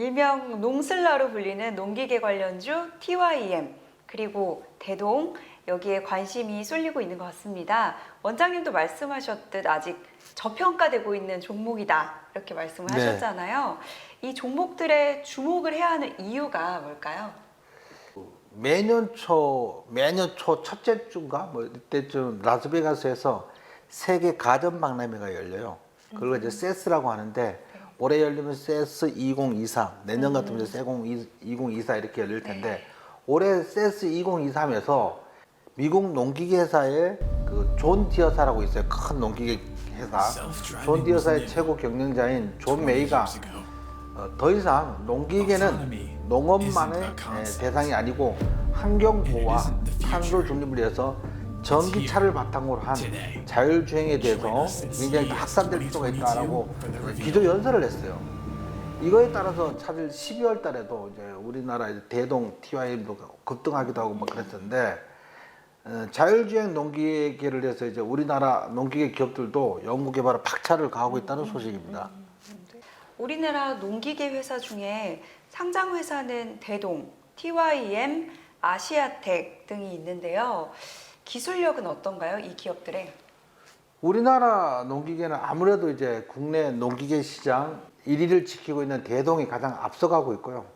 일명 농슬라로 불리는 농기계 관련주 TYM 그리고 대동 여기에 관심이 쏠리고 있는 것 같습니다. 원장님도 말씀하셨듯 아직 저평가되고 있는 종목이다 이렇게 말씀을 네. 하셨잖아요. 이 종목들에 주목을 해야 하는 이유가 뭘까요? 매년 초 매년 초 첫째 주인가 뭐 이때쯤 라스베가스에서 세계 가전 박람회가 열려요. 그걸 이제 세스라고 하는데 올해 열리면 세스 2023 내년 같으면 세공 2024 이렇게 열릴 텐데 올해 세스 2023에서 미국 농기계 회사의 그 존 디어사라고 있어요. 큰 농기계 회사. 존 디어사의 최고 경영자인 존 메이가 어, 더 이상 농기계는 농업만의 에, 대상이 아니고 환경 보호와 탄소 중립을 위해서 전기차를 바탕으로 한 자율주행에 대해서 굉장히 확산될 필요가 있다라고 기조 연설을 했어요. 이거에 따라서 사실 12월 달에도 이제 우리나라 대동 TYM도 급등하기도 하고 막 그랬었는데 어, 자율주행 농기계를 해서 이제 우리나라 농기계 기업들도 연구 개발에 박차를 가하고 있다는 소식입니다. 우리나라 농기계 회사 중에 상장 회사는 대동, TYM, 아시아텍 등이 있는데요. 기술력은 어떤가요? 이 기업들의? 우리나라 농기계는 아무래도 이제 국내 농기계 시장 1위를 지키고 있는 대동이 가장 앞서가고 있고요.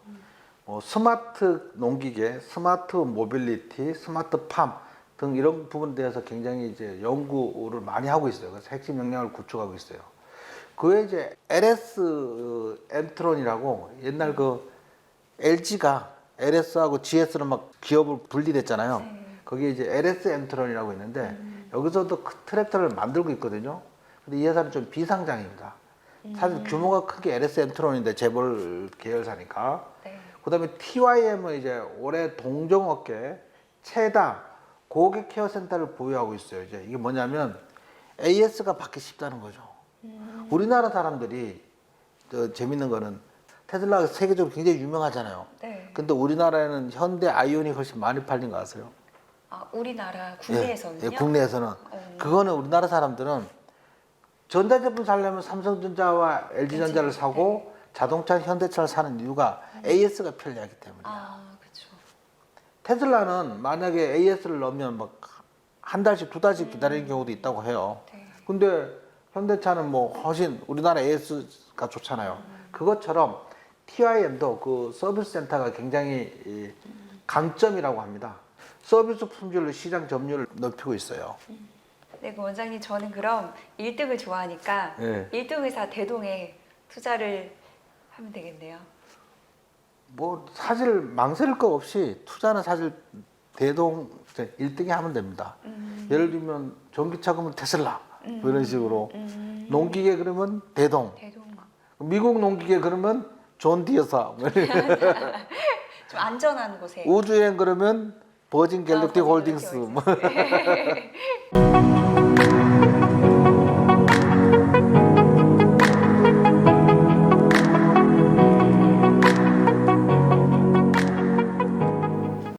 뭐 스마트 농기계, 스마트 모빌리티, 스마트 팜 등 이런 부분에 대해서 굉장히 이제 연구를 많이 하고 있어요. 그래서 핵심 역량을 구축하고 있어요. 그 외에 이제 LS 엔트론이라고 옛날 그 LG가 LS하고 GS로 막 기업을 분리됐잖아요. 거기에 이제 LS 엔트론이라고 있는데 여기서도 그 트랙터를 만들고 있거든요. 근데 이 회사는 좀 비상장입니다. 사실 규모가 크게 LS 엔트론인데 재벌 계열사니까. 네. 그다음에 TYM은 이제 올해 동종업계 최다 고객 케어 센터를 보유하고 있어요. 이제 이게 뭐냐면 AS가 받기 쉽다는 거죠. 우리나라 사람들이 저 재밌는 거는 테슬라가 세계적으로 굉장히 유명하잖아요. 네. 근데 우리나라에는 현대 아이오닉 훨씬 많이 팔린 거 아세요? 아, 우리나라 국내에서는요? 예, 예, 국내에서는 어. 그거는 우리나라 사람들은 전자제품 살려면 삼성전자와 LG전자를 사고 자동차 현대차를 사는 이유가 AS가 편리하기 때문이에요. 아, 그렇죠. 테슬라는 만약에 AS를 넣으면 막 한 달씩 두 달씩 기다리는 경우도 있다고 해요. 네. 근데 현대차는 뭐 훨씬 우리나라 AS가 좋잖아요. 그것처럼 TIM도 그 서비스 센터가 굉장히 이 강점이라고 합니다. 서비스 품질로 시장 점유율을 높이고 있어요. 네, 그 원장님 저는 그럼 1등을 좋아하니까 네. 1등 회사 대동에 투자를 하면 되겠네요. 뭐 사실 망설일 거 없이 투자는 사실 대동 1등에 하면 됩니다. 예를 들면 전기차 그러면 테슬라 뭐 이런 식으로 음, 농기계 그러면 대동 대동 미국 농기계 그러면 존 디어사 뭐 좀 안전한 곳에 우주여행 그러면 버진 갤럭티 아, 버진 홀딩스 갤럭티 뭐 홀딩스.